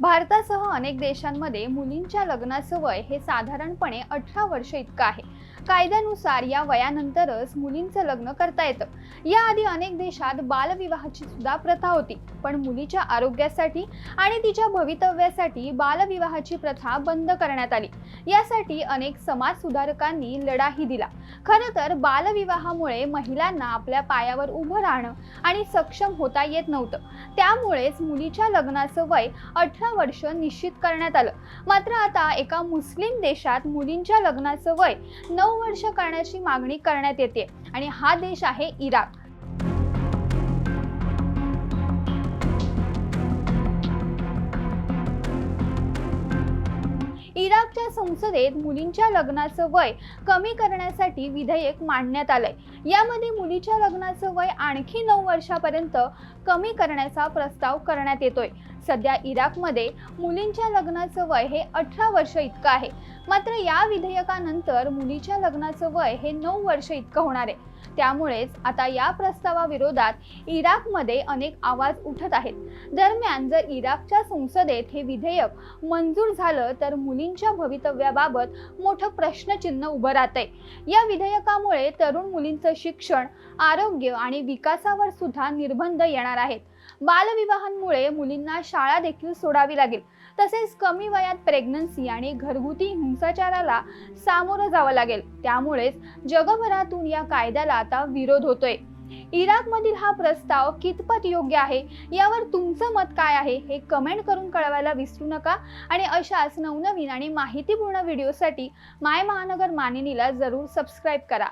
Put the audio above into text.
भारतासह अनेक देशांमध्ये मुलींच्या लग्नाचं वय हे साधारणपणे अठरा वर्ष इतकं आहे. कायद्यानुसार या वयानंतरच मुलींचं लग्न करता येतं. याआधी अनेक देशात बालविवाहाची सुद्धा प्रथा होती. पण मुलीच्या आरोग्यासाठी आणि तिच्या भवितव्यासाठी बालविवाहाची प्रथा बंद करण्यात आली. यासाठी अनेक समाज सुधारकांनी लढाही दिला. खरं तर बालविवाहामुळे महिलांना आपल्या पायावर उभं राहणं आणि सक्षम होता येत नव्हतं. त्यामुळेच मुलीच्या लग्नाचं वय अठरा अठरा वर्ष निश्चित करण्यात आलं. मात्र आता एका मुस्लिम देशात मुलींच्या लग्नाचं वय नऊ वर्ष करण्याची मागणी करण्यात येते आणि हा देश आहे इराक. इराकच्या संसदेत मुलींच्या लग्नाचं वय कमी करण्यासाठी विधेयक मांडण्यात आलंय. यामध्ये मुलीच्या लग्नाचं वय आणखी नऊ वर्षापर्यंत कमी करण्याचा प्रस्ताव करण्यात येतोय. सध्या इराकमध्ये मुलींच्या लग्नाचं वय हे अठरा वर्ष इतकं आहे. मात्र या विधेयकानंतर मुलीच्या लग्नाचं वय हे नऊ वर्ष इतकं होणार आहे. त्यामुळेच आता या प्रस्तावाविरोधात इराकमध्ये अनेक आवाज उठत आहेत. दरम्यान जर इराकच्या संसदेत हे विधेयक मंजूर झालं तर मुलींच्या भवितव्याबाबत मोठं प्रश्नचिन्ह उभं राहतंय. या विधेयकामुळे तरुण मुलींचं शिक्षण आरोग्य आणि विकासावर सुद्धा निर्बंध येणार आहेत. बालविवाहांमुळे मुलींना शाळा देखील सोडावी लागेल. तसेच कमी वयात प्रेग्नन्सी आणि घरगुती हिंसाचाराला सामोरं जावं लागेल. त्यामुळेच जगभरातून या कायद्याला आता विरोध होतोय. इराकमधील हा प्रस्ताव कितपत योग्य आहे? यावर तुमचं मत काय आहे? हे कमेंट करून कळवायला विसरू नका. आणि अशाच नवनवीन आणि माहितीपूर्ण व्हिडिओसाठी माय महानगर मानिनीला जरूर सबस्क्राईब करा.